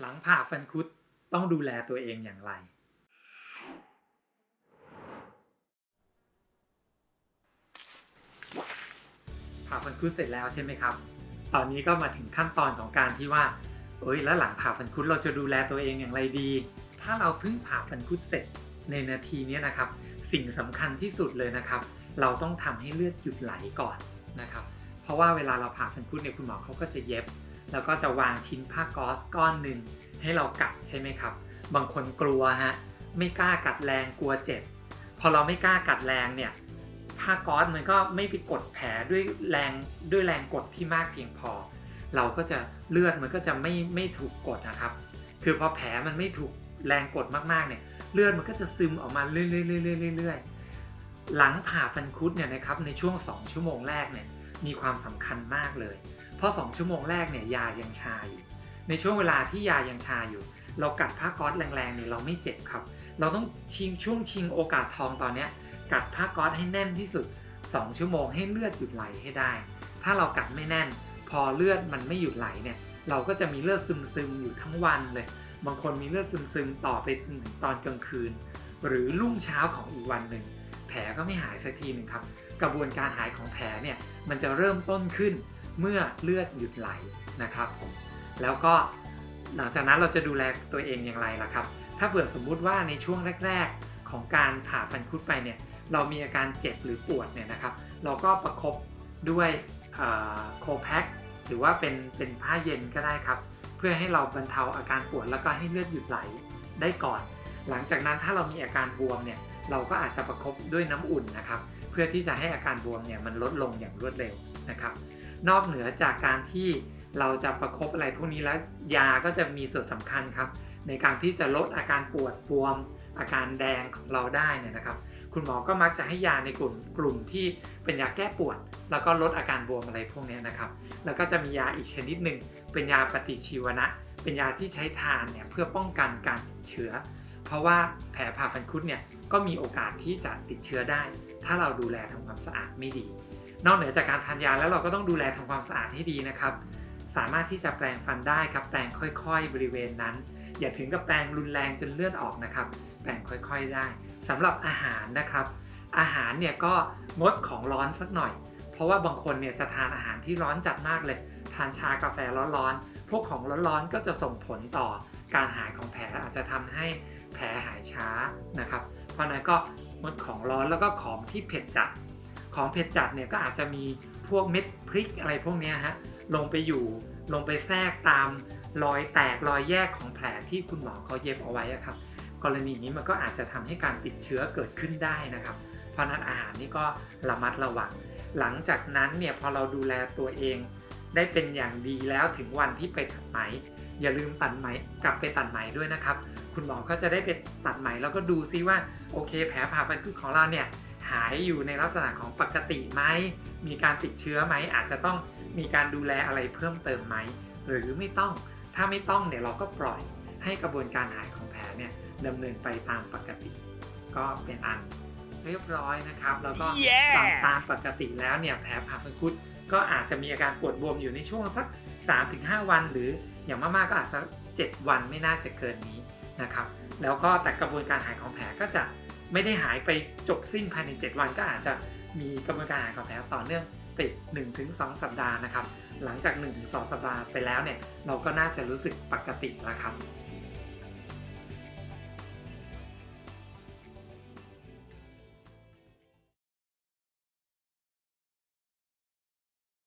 หลังผ่าฟันคุดต้องดูแลตัวเองอย่างไร ผ่าฟันคุดเสร็จแล้วใช่ไหมครับ ตอนนี้ก็มาถึงขั้นตอนของการที่ว่า เอ้ยแล้วหลังผ่าฟันคุดเราจะดูแลตัวเองอย่างไรดี ถ้าเราเพิ่งผ่าฟันคุดเสร็จในนาทีนี้นะครับ สิ่งสำคัญที่สุดเลยนะครับ เราต้องทำให้เลือดหยุดไหลก่อนนะครับ เพราะว่าเวลาเราผ่าฟันคุดเนี่ยคุณหมอเขาก็จะเย็บ แล้วก็จะวางชิ้นผ้าก๊อซก้อนหนึ่งให้เรากัดใช่ไหมครับ บางคนกลัวฮะไม่กล้ากัดแรงกลัวเจ็บ พอเราไม่กล้ากัดแรงเนี่ยผ้าก๊อซมันก็ไม่ไปกดแผลด้วยแรงด้วยแรงกดที่มากเพียงพอ เราก็จะเลือดมันก็จะไม่ไม่ถูกกดนะครับ คือพอแผลมันไม่ถูกแรงกดมากๆเนี่ยเลือดมันก็จะซึมออกมาเรื่อยๆๆๆหลังผ่าฟันคุดเนี่ยนะครับในช่วง 2 ชั่วโมงแรกเนี่ยมีความสำคัญมากเลย ราะ 2 ชั่วโมงแรกเนี่ยยายังชาอยู่ ในช่วงเวลาที่ยายังชาอยู่ เรากัดผ้าก๊อซแรงๆเนี่ยเราไม่เจ็บครับ เราต้องชิงช่วงชิงโอกาสทองตอนเนี้ยกัดผ้าก๊อซให้แน่นที่สุด 2 ชั่วโมงให้เลือดหยุดไหลให้ได้ ถ้าเรากัดไม่แน่น พอเลือดมันไม่หยุดไหลเนี่ยเราก็จะมีเลือดซึมๆอยู่ทั้งวันเลย บางคนมีเลือดซึมๆต่อไปจนถึงตอนกลางคืน หรือรุ่งเช้าของอีกวันหนึ่งแผลก็ไม่หายสักทีหนึ่งครับ กระบวนการหายของแผลเนี่ยมันจะเริ่มต้นขึ้น เมื่อเลือดหยุดไหลนะครับผมแล้วก็หลังจากนั้นเราจะดูแลตัวเองอย่างไรล่ะครับ ถ้าเผื่อสมมุติว่าในช่วงแรก ๆ ของการผ่าฟันคุดไปเนี่ยเรามีอาการเจ็บหรือปวดเนี่ยนะครับ เราก็ประคบด้วยโคแพ็กหรือว่าเป็นเป็นผ้าเย็นก็ได้ครับ เพื่อให้เราบรรเทาอาการปวดแล้วก็ให้เลือดหยุดไหลได้ก่อน หลังจากนั้นถ้าเรามีอาการบวมเนี่ยเราก็อาจจะประคบด้วยน้ำอุ่นนะครับ เพื่อที่จะให้อาการบวมเนี่ยมันลดลงอย่างรวดเร็วนะครับ นอกเหนือจากการที่เราจะประคบอะไรพวกนี้แล้วยาก็จะมีส่วนสำคัญครับ ในการที่จะลดอาการปวดบวม อาการแดงของเราได้เนี่ยนะครับ คุณหมอก็มักจะให้ยาในกลุ่มกลุ่มที่เป็นยาแก้ปวด แล้วก็ลดอาการบวมอะไรพวกนี้นะครับ แล้วก็จะมียาอีกชนิดหนึ่งเป็นยาปฏิชีวนะ เป็นยาที่ใช้ทานเนี่ยเพื่อป้องกันการติดเชื้อ เพราะว่าแผลผ่าฟันคุดเนี่ยก็มีโอกาสที่จะติดเชื้อได้ ถ้าเราดูแลทำความสะอาดไม่ดี นอกเหนือจากการทานยาแล้วเราก็ต้องดูแลทำความสะอาดให้ดีนะครับ สามารถที่จะแปรงฟันได้ครับแปรงค่อย ๆ บริเวณนั้น อย่าถึงกับแปรงรุนแรงจนเลือดออกนะครับ แปรงค่อยๆได้สำหรับอาหารนะครับ อาหารเนี่ยก็งดของร้อนสักหน่อย เพราะว่าบางคนเนี่ยจะทานอาหารที่ร้อนจัดมากเลย ทานชากาแฟร้อนๆพวกของร้อนๆก็จะส่งผลต่อการหายของแผลอาจจะทำให้แผลหายช้านะครับ เพราะนั้นก็งดของร้อนแล้วก็ของที่เผ็ดจัด ของเผ็ดจัดเนี่ยก็อาจจะมีพวกเม็ดพริกอะไรพวกนี้ฮะลงไปอยู่ลงไปแทรกตามรอยแตกรอยแยกของแผลที่คุณหมอเขาเย็บเอาไว้ครับ กรณีนี้มันก็อาจจะทำให้การติดเชื้อเกิดขึ้นได้นะครับ เพราะนั้นอาหารนี่ก็ระมัดระวัง หลังจากนั้นเนี่ยพอเราดูแลตัวเอง ได้เป็นอย่างดีแล้วถึงวันที่ไปตัดไหม อย่าลืมตัดไหมกลับไปตัดไหมด้วยนะครับ คุณหมอก็จะได้ไปตัดไหมแล้วก็ดูซิว่าโอเค แผลผ่าฟันคุดของเราเนี่ยายอยู่ในลักษณะของปกติไหม มีการติดเชื้อไหม อาจจะต้องมีการดูแลอะไรเพิ่มเติมไหม หรือไม่ต้อง ถ้าไม่ต้องเนี่ยเราก็ปล่อยให้กระบวนการหายของแผลเนี่ยดำเนินไปตามปกติ ก็เป็นอันเรียบร้อยนะครับ แล้วก็ตามตามปกติแล้วเนี่ยแผลผ่าฟันคุดก็อาจจะมีอาการปวดบวมอยู่ในช่วงสัก 3-5 วัน หรืออย่างมากๆก็อาจจะ 7 วันไม่น่าจะเกินนี้นะครับ แล้วก็แต่กระบวนการหายของแผลก็จะ ไม่ได้หายไปจบสิ้นภายใน 7 วันก็อาจจะมีกระบวนการหายของแผลต่อเนื่องติด1-2 สัปดาห์นะครับ หลังจาก 1-2 สัปดาห์ไปแล้วเนี่ย เราก็น่าจะรู้สึกปกติแล้วครับ